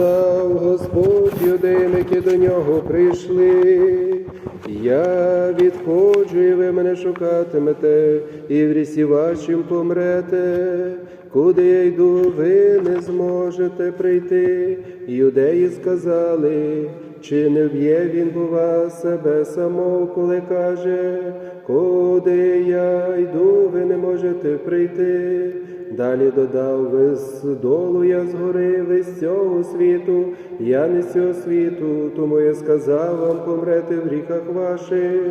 сказав Господь юдеям, які до нього прийшли. Я відходжу, і ви мене шукатимете, і в лісі вашим помрете. Куди я йду, ви не зможете прийти. Юдеї сказали, чи не вб'є він бува себе самого, коли каже, куди я йду, ви не можете прийти. Далі додав, ви долу я згори, з цього світу, я не з цього світу, тому я сказав вам помрете в гріхах ваших,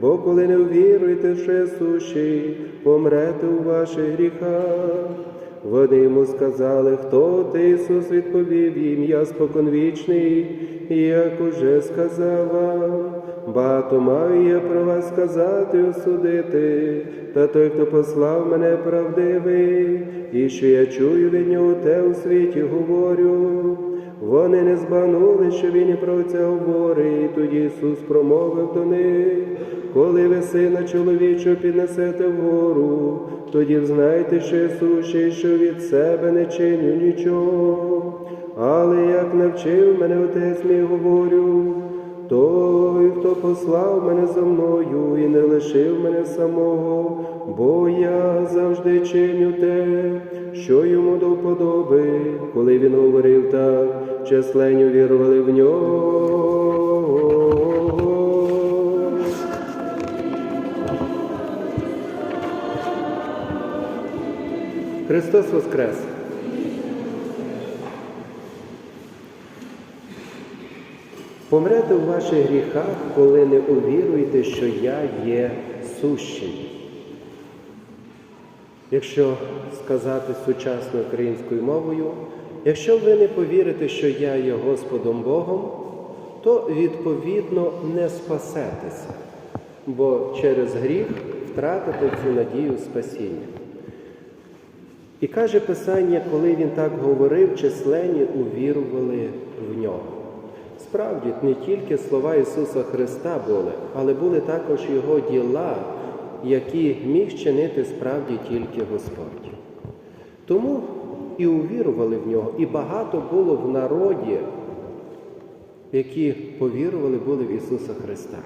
бо коли не ввіруєте, я сущий, помрете у ваших гріхах. Вони йому сказали, хто ти, Ісус відповів їм, я споконвічний, як уже сказав вам. Багато маю я про вас сказати, осудити, та той, хто послав мене правдивий, і що я чую від нього, те у світі говорю. Вони не збагнули, що він і про це говорить. І тоді Ісус промовив до них, коли ви сина чоловічого піднесете вгору, тоді взнайте, що сущий, що від себе не чиню нічого. Але як навчив мене отець мій говорю, той, хто послав мене за мною і не лишив мене самого, бо я завжди чиню те, що йому до вподоби, коли він говорив так, численню вірували в нього. Христос Воскрес! Помрете у ваших гріхах, коли не увіруєте, що я є сущий. Якщо сказати сучасною українською мовою, якщо ви не повірите, що я є Господом Богом, то відповідно не спасетеся, бо через гріх втратите цю надію спасіння. І каже Писання, коли він так говорив, численні увірували в нього. Справді, не тільки слова Ісуса Христа були, але були також Його діла, які міг чинити справді тільки Господь. Тому і увірували в нього, і багато було в народі, які повірували були в Ісуса Христа.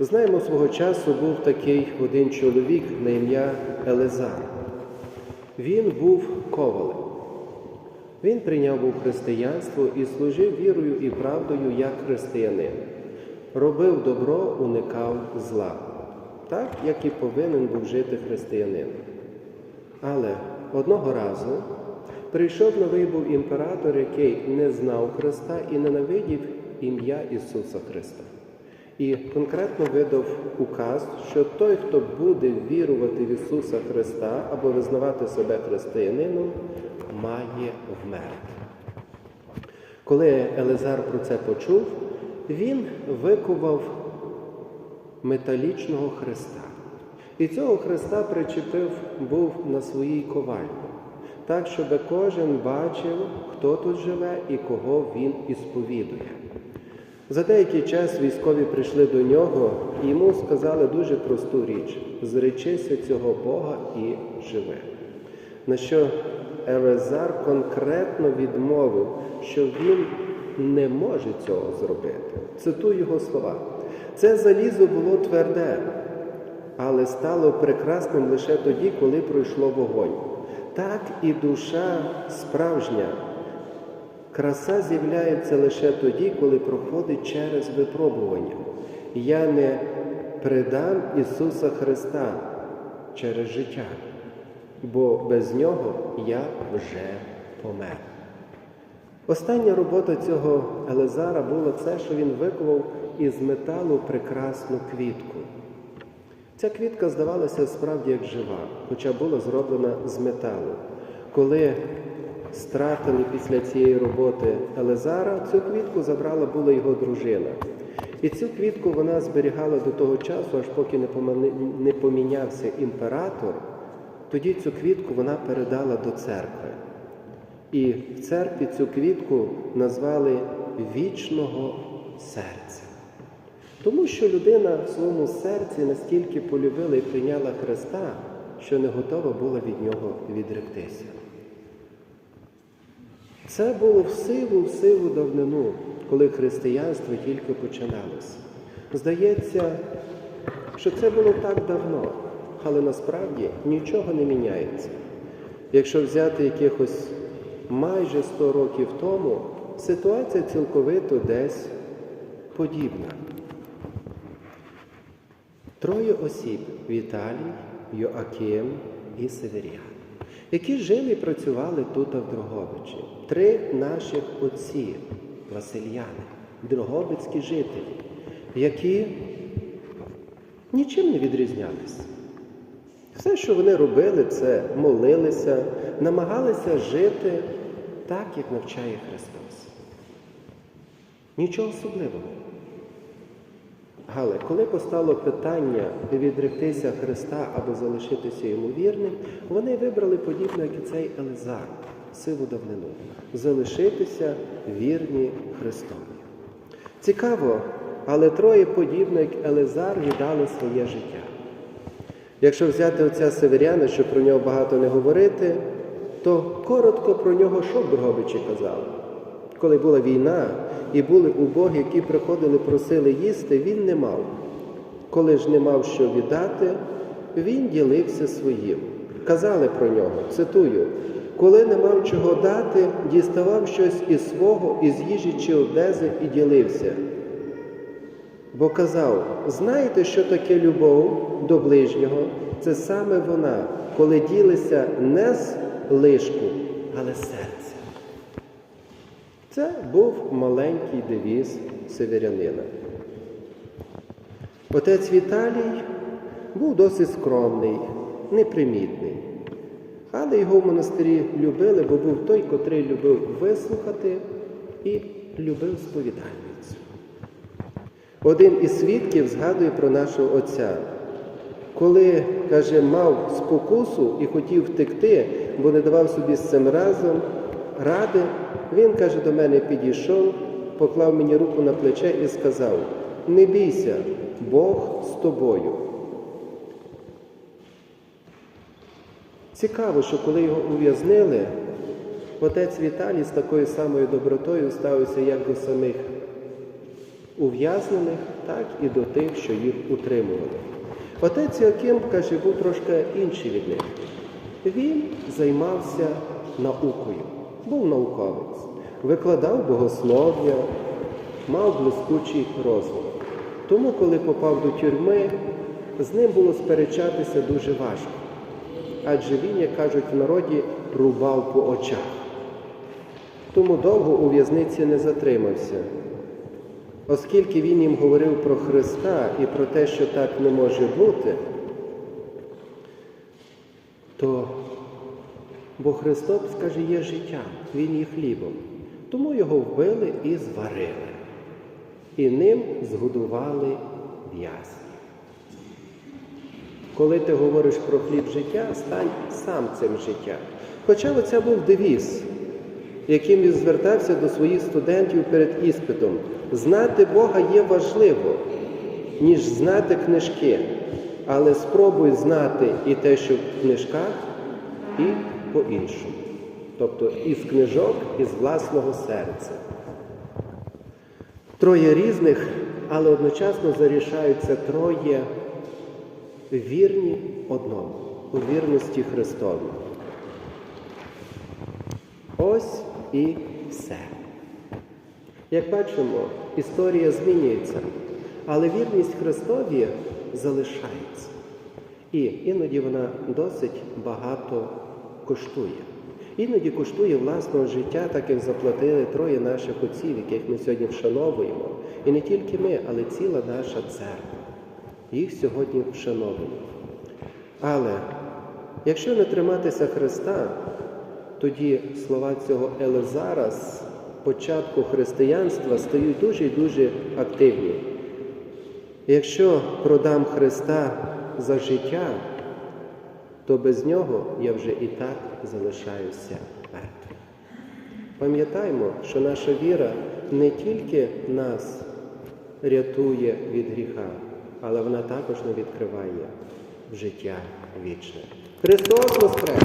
Знаємо, свого часу був такий один чоловік на ім'я Елезар. Він був ковалем. Він прийняв був християнство і служив вірою і правдою як християнин. Робив добро, уникав зла, так як і повинен був жити християнин. Але одного разу прийшов новий був імператор, який не знав Христа і ненавидів ім'я Ісуса Христа. І конкретно видав указ, що той, хто буде вірувати в Ісуса Христа або визнавати себе християнином, має вмерти. Коли Елизар про це почув, він викував металічного Христа. І цього Христа причепив був на своїй ковальні, так, щоб кожен бачив, хто тут живе і кого він ісповідує. За деякий час військові прийшли до нього і йому сказали дуже просту річ: зречися цього Бога і живи. На що Елезар конкретно відмовив, що він не може цього зробити. Цитую його слова. Це залізо було тверде, але стало прекрасним лише тоді, коли пройшло вогонь. Так і душа справжня. Краса з'являється лише тоді, коли проходить через випробування. Я не предам Ісуса Христа через життя, бо без Нього я вже помер. Остання робота цього Елезара була це, що він викував із металу прекрасну квітку. Ця квітка здавалася справді як жива, хоча була зроблена з металу. Коли стратили після цієї роботи Елезара, цю квітку забрала була його дружина. І цю квітку вона зберігала до того часу, аж поки не помінявся імператор, тоді цю квітку вона передала до церкви. І в церкві цю квітку назвали вічного серця. Тому що людина в своєму серці настільки полюбила і прийняла Христа, що не готова була від нього відректися. Це було в силу, в силу давнину, коли християнство тільки починалося. Здається, що це було так давно, але насправді нічого не міняється. Якщо взяти якихось майже 100 років тому, ситуація цілковито десь подібна. Троє осіб Віталій, Йоаким і Северян, які жили і працювали тут в Дрогобичі. Три наших отці, Васильяни, дрогобицькі жителі, які нічим не відрізнялися. Все, що вони робили, це молилися, намагалися жити так, як навчає Христос. Нічого особливого. Але коли постало питання відректися Христа або залишитися йому вірним, вони вибрали подібно, як і цей Елизар, сиву давнину, залишитися вірні Христові. Цікаво, але троє подібно, як Елизар, віддали своє життя. Якщо взяти отця Северяна, щоб про нього багато не говорити, то коротко про нього що Дрогобичі казали? Коли була війна і були убоги, які приходили, просили їсти, він не мав. Коли ж не мав що віддати, він ділився своїм. Казали про нього, цитую, коли не мав чого дати, діставав щось із свого, із їжі чи одези і ділився. Бо казав, знаєте, що таке любов до ближнього? Це саме вона, коли ділися не з лишку, але з серця. Це був маленький девіз северянина. Отець Віталій був досить скромний, непримітний. Але його в монастирі любили, бо був той, котрий любив вислухати і любив сповідальницю. Один із свідків згадує про нашого отця. Коли, каже, мав спокусу і хотів втекти, бо не давав собі з цим разом ради, він, каже, до мене підійшов, поклав мені руку на плече і сказав: Не бійся, Бог з тобою. Цікаво, що коли його ув'язнили, отець Віталій з такою самою добротою ставився як до самих ув'язнених, так і до тих, що їх утримували. Отець Яким, каже, був трошки інший від них. Він займався наукою, був науковець, викладав богослов'я, мав блискучий розвиток. Тому, коли попав до тюрми, з ним було сперечатися дуже важко. Адже він, як кажуть в народі, рубав по очах. Тому довго у в'язниці не затримався. Оскільки він їм говорив про Христа і про те, що так не може бути, то бо Христос, скаже, є життя, Він є хлібом. Тому його вбили і зварили. І ним згодували в'язні. Коли ти говориш про хліб життя, стань сам цим життям. Хоча це був девіз, яким він звертався до своїх студентів перед іспитом. Знати Бога є важливо, ніж знати книжки, але спробуй знати і те, що в книжках, і по-іншому. Тобто із книжок, із власного серця. Троє різних, але одночасно зарішаються троє вірні одному, у вірності Христові. Ось і все. Як бачимо, історія змінюється, але вірність Христові залишається. І іноді вона досить багато коштує. Іноді коштує власного життя, так як заплатили троє наших отців, яких ми сьогодні вшановуємо. І не тільки ми, але ціла наша церква. Їх сьогодні вшановуємо. Але якщо не триматися Христа, тоді слова цього Елезара з початку християнства стають дуже і дуже активні. Якщо продам Христа за життя, то без нього я вже і так залишаюся мертвим. Пам'ятаймо, що наша віра не тільки нас рятує від гріха, але вона також не відкриває життя вічне. Христос Воскрес!